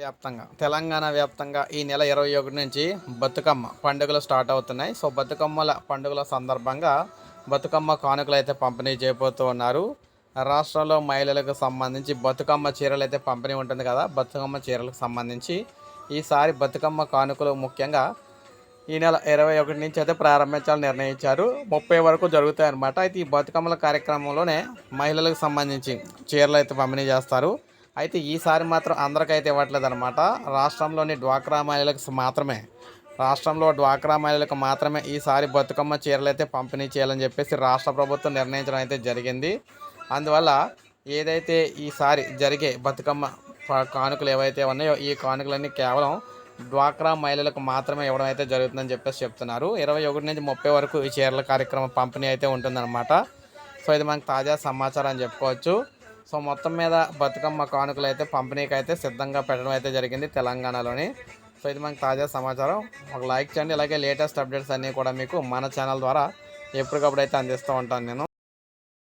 వ్యాప్తంగా తెలంగాణ వ్యాప్తంగా ఈ నెల ఇరవై ఒకటి నుంచి బతుకమ్మ పండుగలు స్టార్ట్ అవుతున్నాయి. సో బతుకమ్మల పండుగల సందర్భంగా బతుకమ్మ కానుకలు అయితే పంపిణీ చేయబోతూ ఉన్నారు. రాష్ట్రంలో మహిళలకు సంబంధించి బతుకమ్మ చీరలు అయితే పంపిణీ ఉంటుంది కదా బతుకమ్మ చీరలకు సంబంధించి. ఈసారి బతుకమ్మ కానుకలు ముఖ్యంగా ఈ నెల ఇరవై ఒకటి నుంచి అయితే ప్రారంభించాలని నిర్ణయించారు. ముప్పై వరకు జరుగుతాయి అన్నమాట అయితే ఈ బతుకమ్మల కార్యక్రమంలోనే మహిళలకు సంబంధించి చీరలు అయితే పంపిణీ చేస్తారు. అయితే ఈసారి మాత్రం అందరికైతే ఇవ్వట్లేదు అనమాట రాష్ట్రంలోని డ్వాక్రా మహిళలకు మాత్రమే. రాష్ట్రంలో డ్వాక్రా మహిళలకు మాత్రమే ఈసారి బతుకమ్మ చీరలు అయితే పంపిణీ చేయాలని చెప్పేసి రాష్ట్ర ప్రభుత్వం నిర్ణయించడం అయితే జరిగింది. అందువల్ల ఏదైతే ఈసారి జరిగే బతుకమ్మ కానుకలు ఏవైతే ఉన్నాయో ఈ కానుకలన్నీ కేవలం డ్వాక్రా మహిళలకు మాత్రమే ఇవ్వడం అయితే జరుగుతుందని చెప్పేసి చెప్తున్నారు. ఇరవై ఒకటి నుంచి ముప్పై వరకు ఈ చీరల కార్యక్రమం పంపిణీ అయితే ఉంటుందన్నమాట. సో ఇది మనకు తాజా సమాచారం అని చెప్పుకోవచ్చు. సో మొత్తం మీద బతుకమ్మ కానుకలు అయితే పంపిణీకి అయితే సిద్ధంగా పెట్టడం అయితే జరిగింది తెలంగాణలోని. సో ఇది మనకు తాజా సమాచారం. ఒక లైక్ చేయండి అలాగే లేటెస్ట్ అప్డేట్స్ అన్నీ కూడా మీకు మన ఛానల్ ద్వారా ఎప్పటికప్పుడు అయితే అందిస్తూ ఉంటాను నేను.